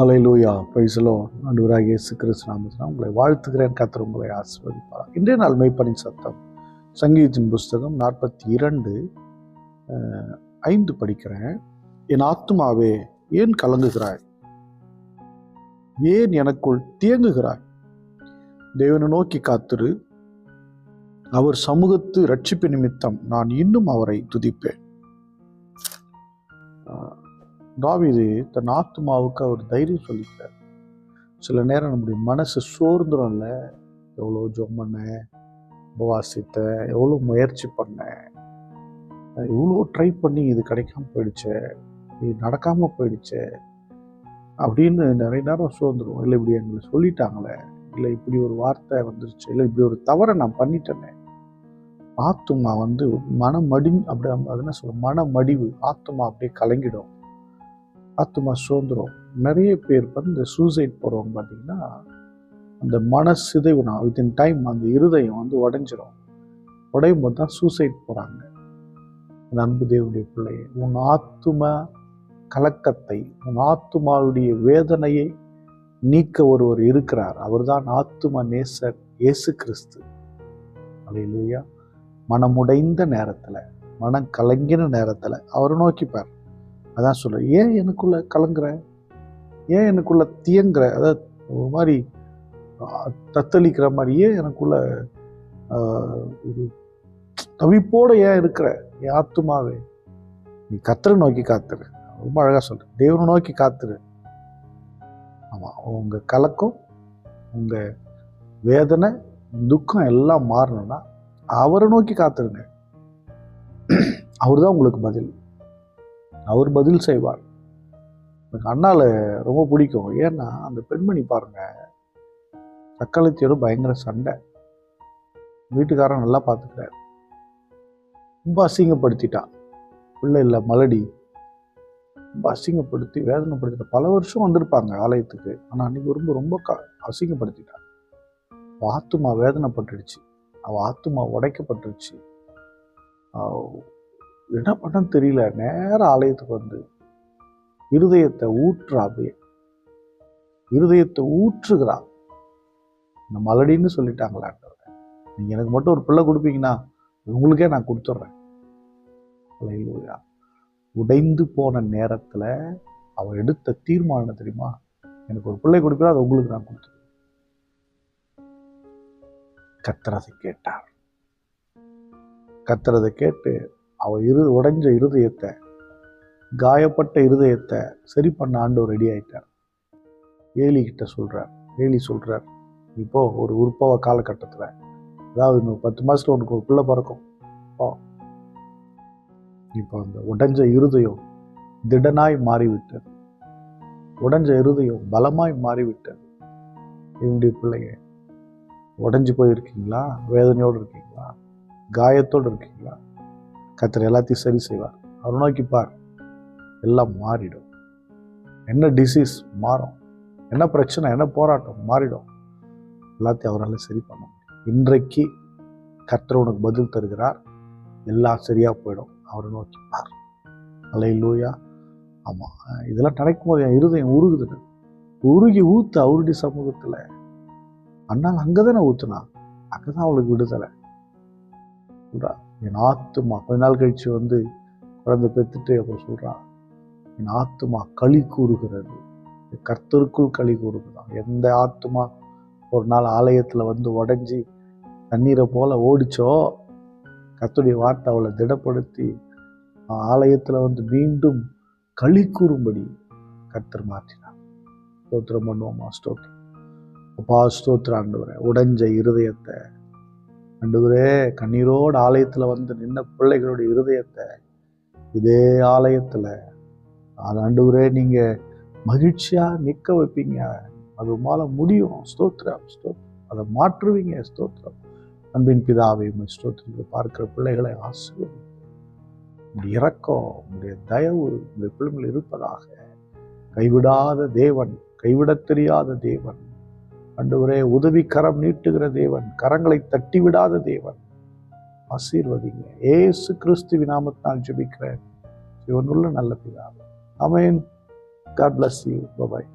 அலையிலூயா பிரைசலோ நடுவராக இயேசு கிறிஸ்து உங்களை வாழ்த்துகிறேன். கத்தர் உங்களை ஆசிர்வதிப்பார் இன்றைய நாள் மெய்ப்பனின் சத்தம். சங்கீதத்தின் புஸ்தகம் நாற்பத்தி இரண்டு ஐந்து படிக்கிறேன். என் ஆத்துமாவே ஏன் கலங்குகிறாய்? ஏன் எனக்குள் தியங்குகிறாய் தேவனை நோக்கி காத்திரு. அவர் சமூகத்து ரட்சிப்பு நிமித்தம் நான் இன்னும் அவரை துதிப்பேன். தாவிது தன் ஆத்மாவுக்கு அவர் தைரியம் சொல்லிக்கிறார். சில நேரம் நம்முடைய மனசு சோர்ந்துரும்ல. எவ்வளோ ஜொம்மனை பண்ணேன் உபவாசித்தேன் எவ்வளோ முயற்சி பண்ணேன் இவ்வளோ ட்ரை பண்ணி இது கிடைக்காம போயிடுச்சே இது நடக்காமல் போயிடுச்சே அப்படின்னு நிறைய நேரம் சோர்ந்துடும் இல்லை இப்படி எங்களை சொல்லிட்டாங்களே இல்லை இப்படி ஒரு வார்த்தை வந்துருச்சு இல்லை இப்படி ஒரு தவறை நான் பண்ணிட்டேனே. ஆத்துமா வந்து மனமடி அப்படி அது என்ன சொல்ல மனமடிவு ஆத்துமா அப்படியே கலங்கிடும். ஆத்துமா சுதந்திரம். நிறைய பேர் வந்து இந்த சூசைட் போகிறவங்க பார்த்தீங்கன்னா அந்த மன சிதைவுனா வித்தின் டைம் அந்த இருதயம் வந்து உடஞ்சிரும். உடையும் போது தான் சூசைட் போகிறாங்க அன்பு தேவனுடைய பிள்ளையை உன் ஆத்தும கலக்கத்தை உன் ஆத்துமாவுடைய வேதனையை நீக்க ஒருவர் இருக்கிறார். அவர்தான் ஆத்தும நேசர் இயேசு கிறிஸ்து. அலையிலூயா மனமுடைந்த நேரத்தில் மனம் கலங்கின நேரத்தில் அவரை நோக்கிப்பார். அதான் சொல்ல ஏன் எனக்குள்ள கலங்குற? ஏன் எனக்குள்ள தியங்குற? அதாவது ஒரு மாதிரி தத்தளிக்கிற மாதிரி. ஏன் எனக்குள்ள ஒரு தவிப்போடு ஏன் இருக்கிற? என் ஆத்துமாவே. நீ கத்தரை நோக்கி காத்துரு. ரொம்ப அழகாக சொல்ற. தேவனை நோக்கி காத்துரு. ஆமாம் உங்கள் கலக்கம் உங்கள் வேதனை துக்கம் எல்லாம் மாறணும்னா அவரை நோக்கி காத்துருங்க. அவர் தான் உங்களுக்கு பதில். அவர் பதில் செய்வார். எனக்கு அண்ணால ரொம்ப பிடிக்கும். ஏன்னா அந்த பெண்மணி பாருங்க சக்களத்தியோட பயங்கர சண்டை. வீட்டுக்காரன் நல்லா பார்த்துக்கிறார் ரொம்ப அசிங்கப்படுத்திட்டான் பிள்ளை இல்லை மலடி. ரொம்ப அசிங்கப்படுத்தி வேதனைப்படுத்திட்டான் பல வருஷம் வந்திருப்பாங்க ஆலயத்துக்கு. ஆனால் அன்னைக்கு ரொம்ப ரொம்ப க அசிங்கப்படுத்திட்டான் ஆத்துமா வேதனைப்பட்டுடுச்சு. அவள் ஆத்துமா உடைக்கப்பட்டுருச்சு என்ன பண்ணன்னு தெரியல. நேர ஆலயத்துக்கு வந்து இருதயத்தை ஊற்றுறா அப்படியே இருதயத்தை ஊற்றுகிறா. இந்த மலடின்னு சொல்லிட்டாங்களான்றவர் நீங்கள் எனக்கு மட்டும் ஒரு பிள்ளை கொடுப்பீங்கன்னா உங்களுக்கே நான் கொடுத்துட்றேன். உடைந்து போன நேரத்தில் அவள் எடுத்த தீர்மானம் தெரியுமா? எனக்கு ஒரு பிள்ளை கொடுக்குறா அதை உங்களுக்கு நான் கொடுத்துருவேன் கத்துறதை கேட்டார். கத்துறதை கேட்டு அவள் இரு உடைஞ்ச இருதயத்தை காயப்பட்ட இருதயத்தை சரி பண்ண ஆண்டவர் ரெடி ஆயிட்டார். ஏலி கிட்ட ஏலி சொல்கிறார் இப்போ ஒரு உற்பவ காலகட்டத்தில் அதாவது இன்னும் பத்து மாதத்தில் உனக்கு ஒரு பிள்ளை பிறக்கும். இப்போ இப்போ அந்த உடைஞ்ச இருதயம் திடனாய் மாறிவிட்டது. உடைஞ்ச இருதயம் பலமாய் மாறிவிட்டது. இவனுடைய பிள்ளைங்க உடஞ்சி போயிருக்கீங்களா? வேதனையோடு இருக்கீங்களா? காயத்தோடு இருக்கீங்களா? கத்தர் எல்லாத்தையும் சரி செய்வார். அவர் நோக்கி பார் எல்லாம் மாறிடும். என்ன டிசீஸ் மாறும். என்ன பிரச்சனை என்ன போராட்டம் மாறிடும். எல்லாத்தையும் அவரால் சரி பண்ண இன்றைக்கு கர்த்தர் உனக்கு பதில் தருகிறார். எல்லாம் சரியாக போயிடும். அவரை நோக்கி பார். லூயா ஆமாம் இதெல்லாம் நடக்கும் போது என் இருதயம் உருகுதுன்னு. உருகி ஊத்து அவருடைய சமூகத்தில். அண்ணால் அங்கே தானே ஊற்றுனா அங்கே தான் அவளுக்கு விடுதலை. சொல்றா என் ஆத்துமா கொஞ்ச நாள் கழிச்சு வந்து குழந்தை பெற்றுட்டு அப்புறம் சொல்கிறான் என் ஆத்துமா களி கூறுகிறது. கர்த்தருக்குள் களி கூறுகிறான் எந்த ஆத்துமா ஒரு நாள் ஆலயத்தில் வந்து உடஞ்சி தண்ணீரை போல் ஓடிச்சோ கர்த்தருடைய வார்த்தை அவளை திடப்படுத்தி ஆலயத்தில் வந்து மீண்டும் களி கூறும்படி கர்த்தர் மாற்றினார். ஸ்தோத்திரம் பண்ணுவோமா? ஸ்தோத்திரம். அப்பா ஸ்தோத்திரம் ஆண்டவரே. உடைஞ்ச இருதயத்தை ஆண்டவரே கண்ணீரோடு ஆலயத்தில் வந்து நின்ன பிள்ளைகளுடைய இருதயத்தை இதே ஆலயத்தில். ஆண்டவரே நீங்கள் மகிழ்ச்சியாக நிற்க வைப்பீங்க. அது உமால முடியும். ஸ்தோத்திரம் ஸ்தோத்ரம் அதை மாற்றுவீங்க. ஸ்தோத்ரம் அன்பின் பிதாவை உங்கள் ஸ்தோத்திரத்தில் பார்க்கிற பிள்ளைகளை ஆசீர்வதி உங்களுடைய இறக்கம் உங்களுடைய தயவு உங்களுடைய பிள்ளைகள் இருப்பதாக. கைவிடாத தேவன் கைவிடத் தெரியாத தேவன். அன்றுவரே உதவி கரம் நீட்டுகிற தேவன் கரங்களை தட்டி விடாத தேவன். ஆசீர்வதிங்க. ஏசு கிறிஸ்து நாமத்தினால் ஜெபிக்கிறேன். இவனுள்ள நல்ல பிதாவே. Amen God bless you bye bye